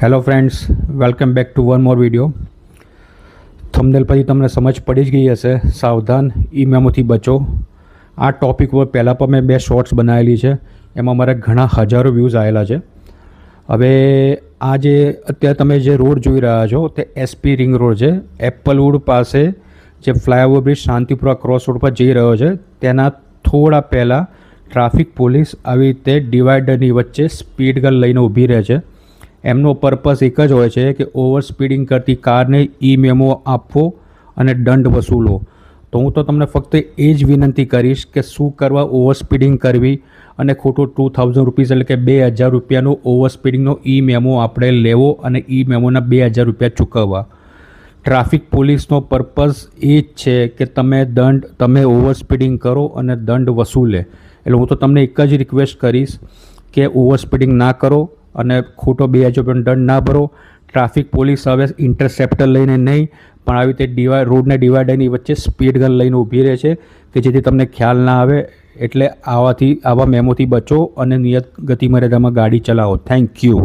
Hello friends welcome back to one more video થમદેલ પછી તમને સમજ પડી જ ગઈ હશે, સાવધાન ઈ મેમોથી બચો. આ ટૉપિક ઉપર પહેલાં પણ મેં બે શોર્ટ્સ બનાવેલી છે, એમાં મારે ઘણા હજારો વ્યૂઝ આવેલા છે. હવે આ જે અત્યારે તમે જે રોડ જોઈ રહ્યા છો, તે એસપી રિંગ રોડ છે. એપલવુડ પાસે જે flyover bridge Shantipura cross road પર જઈ રહ્યો છે, તેના થોડા પહેલાં ટ્રાફિક પોલીસ આવી રીતે ડિવાઈડરની વચ્ચે સ્પીડ ગન લઈને ઊભી રહે છે. એમનો પર્પસ એક જ હોય છે કે ઓવર સ્પીડિંગ કરતી કારને ઈ મેમો આપવો અને દંડ વસૂલો તો હું તો તમને ફક્ત એ જ વિનંતી કરીશ કે શું કરવા ઓવર સ્પીડિંગ કરવી અને ખોટું ટુ થાઉઝન્ડ રૂપીઝ એટલે કે બે હજાર રૂપિયાનો ઓવર સ્પીડિંગનો ઈ મેમો આપણે લેવો અને ઈ મેમોના બે હજાર રૂપિયા ચૂકવવા. ટ્રાફિક પોલીસનો પર્પસ એ જ છે કે તમે દંડ, તમે ઓવર સ્પીડિંગ કરો અને દંડ વસૂલે. એટલે હું તો તમને એક જ રિક્વેસ્ટ કરીશ કે ઓવર સ્પીડિંગ ના કરો. અને ખોટો બે હજાર રૂપિયાનો દંડ ના ભરો. ટ્રાફિક પોલીસ હવે ઇન્ટરસેપ્ટર લઈને નહીં, પણ આવી રીતે ડિવાઈ રોડને ડિવાઈડરની વચ્ચે સ્પીડ ગન લઈને ઊભી રહે છે, કે જેથી તમને ખ્યાલ ના આવે. એટલે આવાથી, આવા મેમોથી બચો અને નિયત ગતિ મર્યાદામાં ગાડી ચલાવો. Thank you